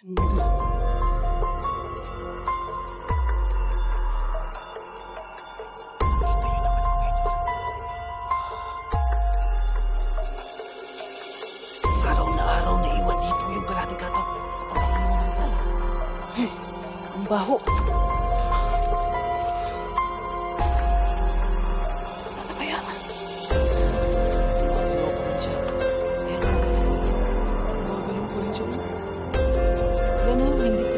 Araw Yan o, hindi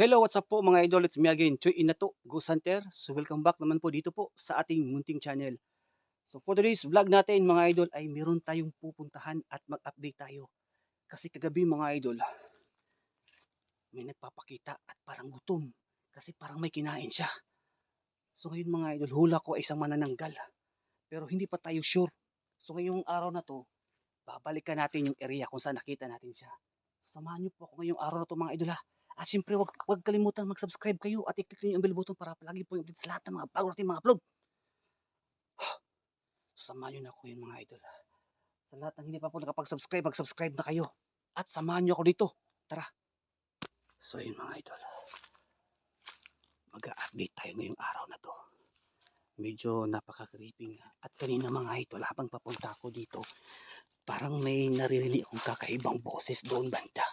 Hello, what's up po mga idol? It's me again, Choy Inato, Ghost Hunter. So welcome back naman po dito po sa ating munting channel. So for today's vlog natin mga idol ay meron tayong pupuntahan at mag-update tayo. Kasi kagabi mga idol, may nagpapakita at parang gutom. Kasi parang may kinain siya. So ngayon mga idol, hula ko ay isang manananggal. Pero hindi pa tayo sure. So ngayong araw na to, babalikan natin yung area kung saan nakita natin siya. So samahan niyo po ako ngayong araw na to mga idol ha. At siyempre wag, wag kalimutan mag-subscribe kayo at i-click niyo yung bell button para palagi po yung update sa lahat ng mga bago natin mga upload. Samahan niyo na ako ngayon mga idol ha. Sa lahat ng hindi pa po nakapag-subscribe, mag-subscribe na kayo. At samahan niyo ako dito. Tara. So yun mga idol. Mag-update tayo ngayong araw na to. Medyo napaka-creeping. At kanina mga idol, habang papunta ako dito, parang may naririnig akong kakaibang boses doon banda.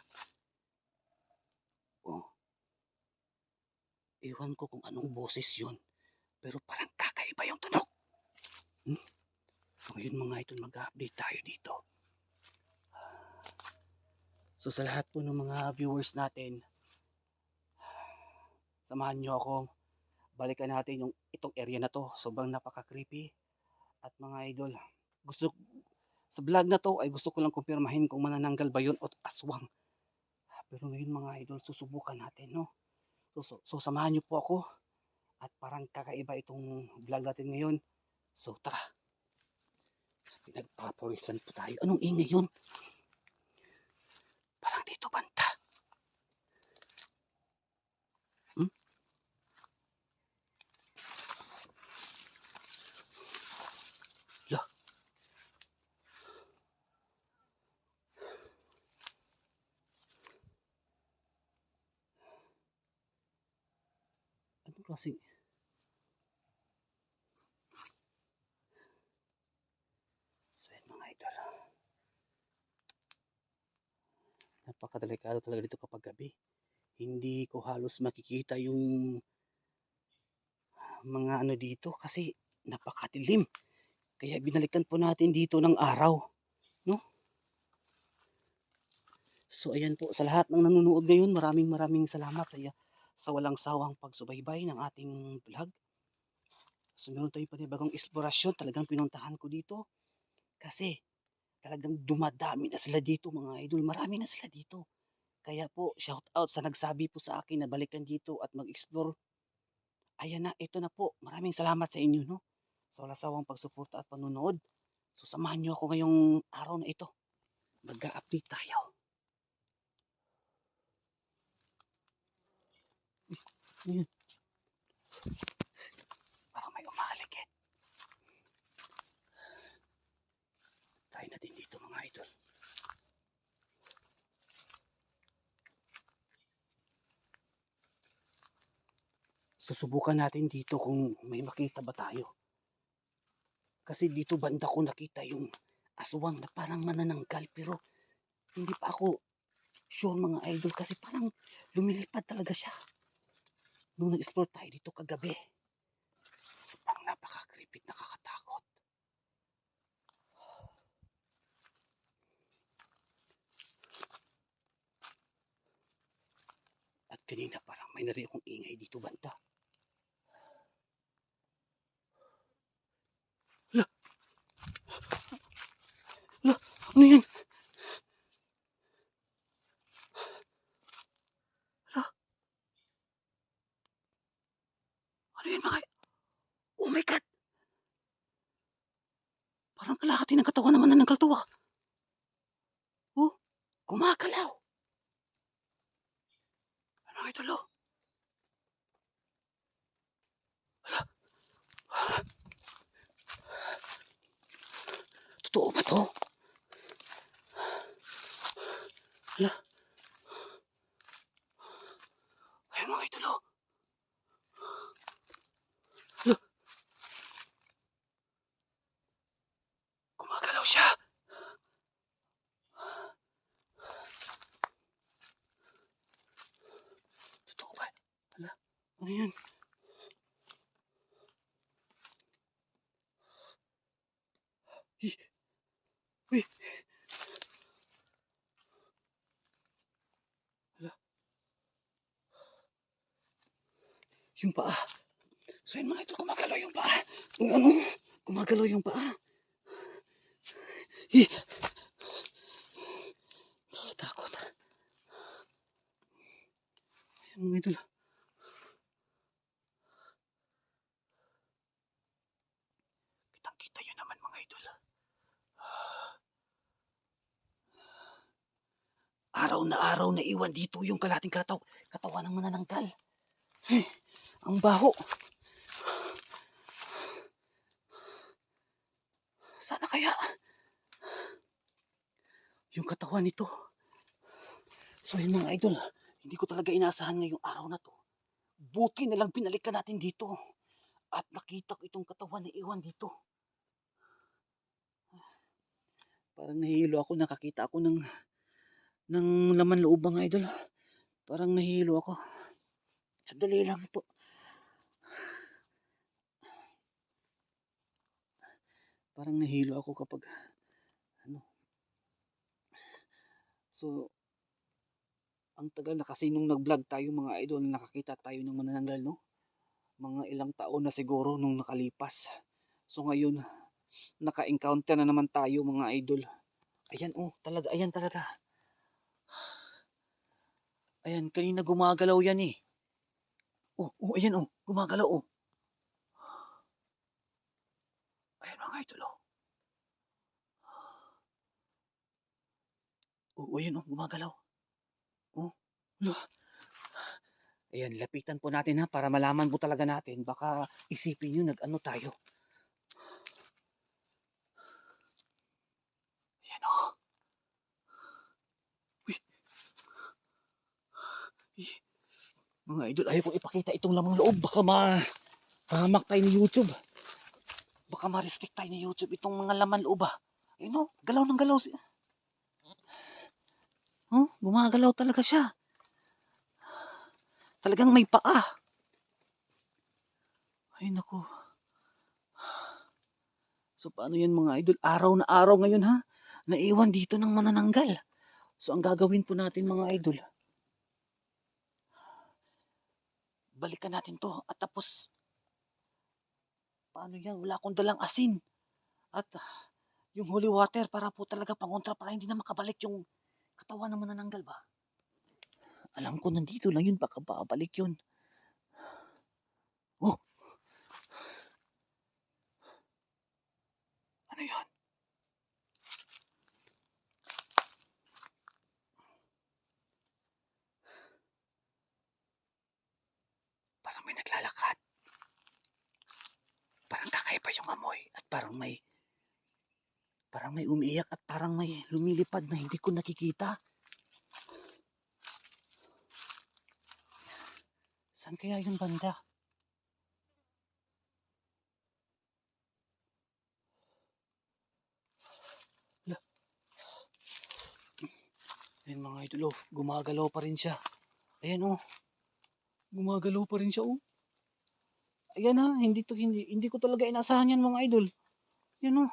Oh. Ewan ko kung anong boses yun. Pero parang kakaiba yung tunog. Hmm? So yun mga idol, mag-update tayo dito. So sa lahat po ng mga viewers natin, samahan nyo ako. Balikan natin yung itong area na to. Sobrang napaka-creepy. At mga idol, gusto sa vlog na to ay gusto ko lang kumpirmahin kung manananggal ba yun o aswang. Pero ngayon mga idol, susubukan natin, no? So, so, so samahan nyo po ako. At parang kakaiba itong vlog natin ngayon. So tara. Pinagpapawisan po tayo. Anong ingay yun? Parang dito banta. Hmm? La. Klase? So yun mga idol. Napakadelikado talaga dito kapag gabi. Hindi ko halos makikita yung mga ano dito kasi napakadilim. Kaya binalikan po natin dito ng araw. No? So ayan po sa lahat ng nanonood ngayon, maraming maraming salamat sa sa walang sawang pagsubaybay ng ating vlog. So meron tayong panibagong eksplorasyon, talagang pinuntahan ko dito. Kasi talagang dumadami na sila dito mga idol. Marami na sila dito. Kaya po, shout out sa nagsabi po sa akin na balikan dito at mag-explore. Ayan na, ito na po. Maraming salamat sa inyo, no? Sa wala sawang pagsuporta at panunood. So samahan niyo ako ngayong araw na ito. Mag-update tayo. Yun? Parang may umaligid. Tayo natin dito mga idol. Susubukan natin dito kung may makita ba tayo. Kasi dito banda ko nakita yung aswang na parang manananggal pero hindi pa ako sure mga idol kasi parang lumilipad talaga siya. Nung nag-explore tayo dito kagabi. Sobrang napaka-creepy at nakakatakot. At kanina parang may narinig akong ingay dito banda. La! La! Ano yan? La! Ano yun mga... Oh my God! Parang kalahati ng katawan naman na ng kaltuwa. Oh, gumagalaw. Ano oh? Hala. Totoo ba to? Hala. Ayun mga idol oh. Hala. Gumagalaw siya. Totoo ba? Hala. Ano yun? Hi. Uy. Hala. Yung paa. So yun mga ito, gumagalaw yung paa. Ano, gumagalaw yung paa. Hi. Takot. Ayan mga idol. Kitang kita yun naman mga idol. Araw na araw na iwan dito yung kalating kataw katawan ng manananggal. Ay, ang baho. Sana kaya yung katawan nito. So yun mga idol, hindi ko talaga inaasahan ngayong araw na to. Buti na lang binalikan natin dito. At nakita ko itong katawan na iwan dito. Parang nahihilo ako, nakakita ako ng ng laman loob mga idol. Parang nahihilo ako. Sandali lang po. Parang nahilo ako kapag ano. So ang tagal na kasi nung nag-vlog tayo mga idol, nakakita tayo ng manananggal no. Mga ilang taon na siguro nung nakalipas. So ngayon naka-encounter na naman tayo mga idol. Ayan oh, talaga, ayan talaga. Ayan, kanina gumagalaw yan eh. Oh, oh, ayan oh, gumagalaw oh. Ayan mga idol oh. Oh, ayan oh, gumagalaw. Oh. Ayan, lapitan po natin ha para malaman po talaga natin. Baka isipin nyo nag-ano tayo. Ayan oh. Uy. Ih. Mga idol, ayaw ko ipakita itong lamang loob. Baka ma... Pahamak tayo ni YouTube. Baka ma-restrict tayo ni YouTube itong mga laman loob ah. Ayun oh, galaw ng galaw siya. Oh, gumagalaw talaga siya. Talagang may paa. Ay nako. So paano yan mga idol? Araw na araw ngayon ha. Naiwan dito ng manananggal. So ang gagawin po natin mga idol. Balikan natin to at tapos paano yan? Wala akong dalang asin. At yung holy water para po talaga pangontra para hindi na makabalik yung katawan ng manananggal ba? Alam ko nandito lang yun, baka babalik yun. Oh! Ano yun? Parang may naglalakad. Parang kakaiba yung amoy at parang may parang may umiiyak at parang may lumilipad na hindi ko nakikita. Saan kaya yung banda? Ayan mga idol, oh, gumagalaw pa rin siya. Ayan oh. Gumagalaw pa rin siya oh. Ayan ha, hindi to hindi hindi ko talaga inasahan yan mga idol. Yan oh.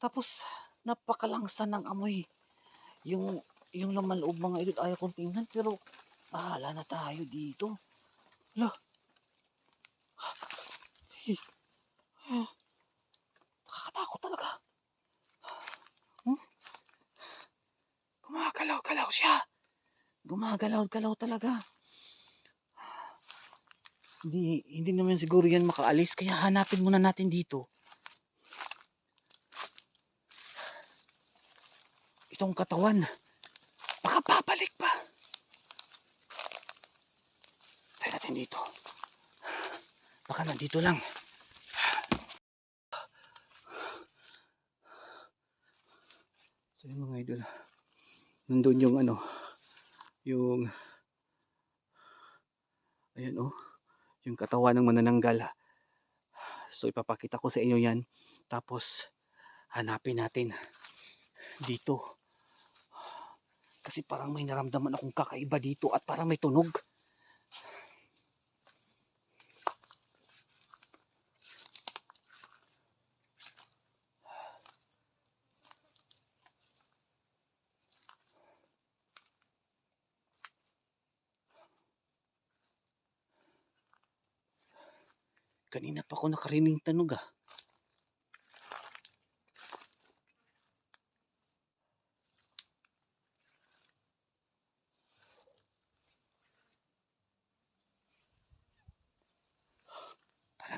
Tapos napakalangsa ng amoy. Yung yung laman loob mga idol ayaw kong tingnan pero bahala na tayo dito. Hala. Hey. Ah. Nakakatakot talaga. Hmm? Gumagalaw-galaw siya. Gumagalaw-galaw talaga. Hindi, hindi naman siguro yan makaalis. Kaya hanapin muna natin dito. Itong katawan. Baka babalik pa. Tayo natin dito. Baka nandito lang. So yung mga idol. Nandun yung ano. Yung Ayan oh. Yung katawan ng manananggal. So ipapakita ko sa inyo yan. Tapos hanapin natin dito. Kasi parang may naramdaman akong kakaiba dito at parang may tunog. Kanina pa ako nakarinig tunog ah.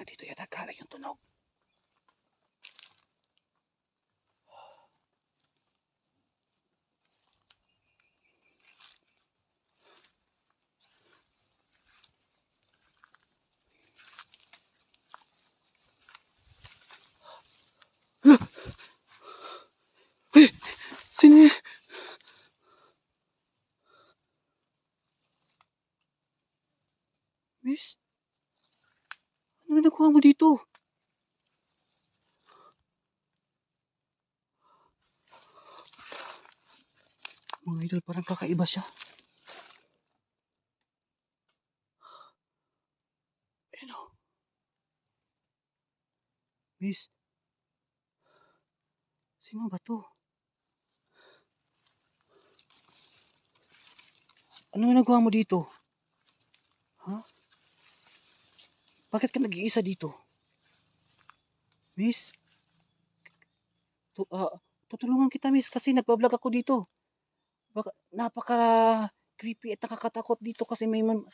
Dito yata galing yung tunog. Sino yun? Miss? Ano ginagawa mo dito? Mga idol, parang kakaiba siya. Ano? Miss? Sino ba to? Ano ginagawa mo dito? Ha? Bakit ka nag-iisa dito? Miss? Tu ah, tutulungan kita, miss, kasi nagpa-vlog ako dito. Baka, napaka creepy at nakakatakot dito kasi may man,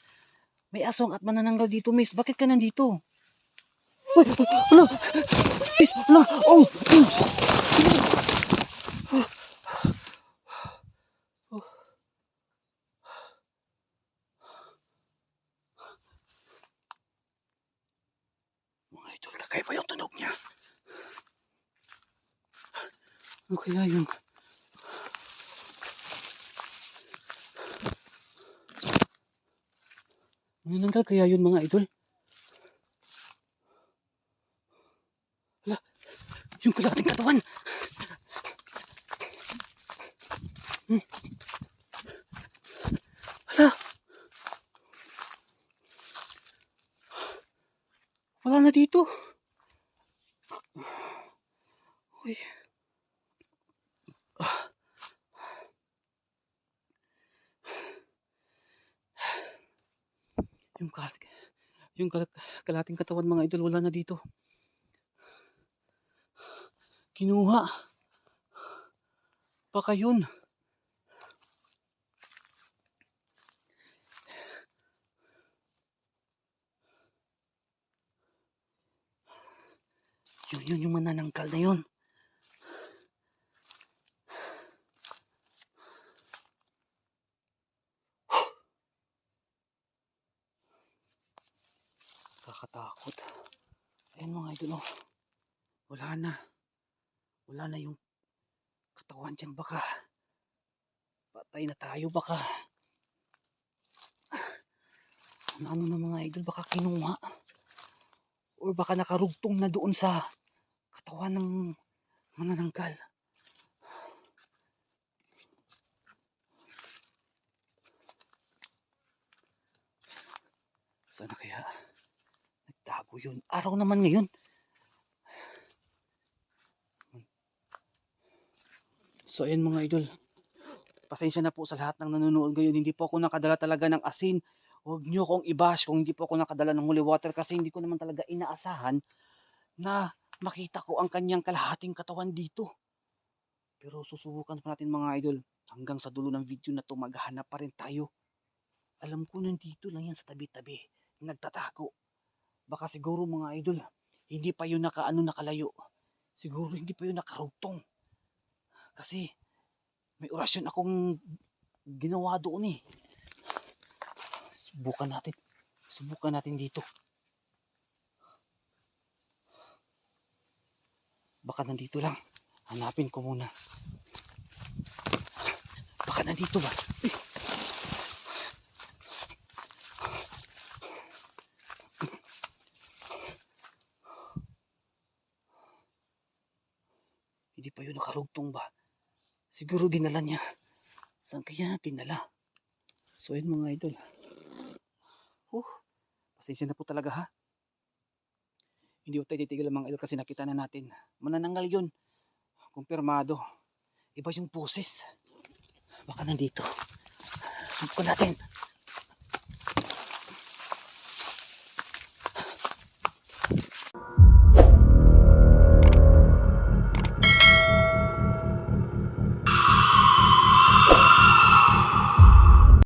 may aswang at manananggal dito, miss. Bakit ka nandito? Uy, hala! Miss, hala! Oh! Mga idol, kakaiba yung tunog niya. Ano kaya yun? Nananggal kaya yun mga idol? Hala, yung kalating katawan. Hmm. Hala. Wala na dito. Uy. Ah. Yung kalat, yung kalat, kalating katawan mga idol wala na dito. Kinuha. Baka yun. Yun, yun yung mananangkal na yun. Kakatakot. Ayan mga idol, oh. Wala na. Wala na yung katawan dyan baka. Patay na tayo baka. Ano, ano na mga idol, baka kinuha. Or baka nakarugtong na doon sa katawan ng manananggal. Sana kaya nagtago yun. Araw naman ngayon. So ayan mga idol. Pasensya na po sa lahat ng nanonood ngayon. Hindi po ako nakadala talaga ng asin. Huwag nyo kong ibash kung hindi po ako nakadala ng holy water kasi hindi ko naman talaga inaasahan na makita ko ang kanyang kalahating katawan dito. Pero susubukan pa natin mga idol. Hanggang sa dulo ng video na to maghahanap pa rin tayo. Alam ko nandito lang yan sa tabi-tabi. nagtatago. Baka siguro mga idol, hindi pa yun nakaano nakalayo. Siguro hindi pa yun nakarugtong. Kasi may orasyon akong ginawa doon eh. Subukan natin. Subukan natin dito. Baka nandito lang. Hanapin ko muna. Baka nandito ba? Eh. Nakarugtong ba? Siguro dinala niya. Saan kaya dinala? So yun mga idol. Huh, pasensya na po talaga ha. Hindi ko tayo titigil mga idol kasi nakita na natin. Manananggal yun. Kumpirmado. Iba yung poses. Baka nandito. Subukan natin.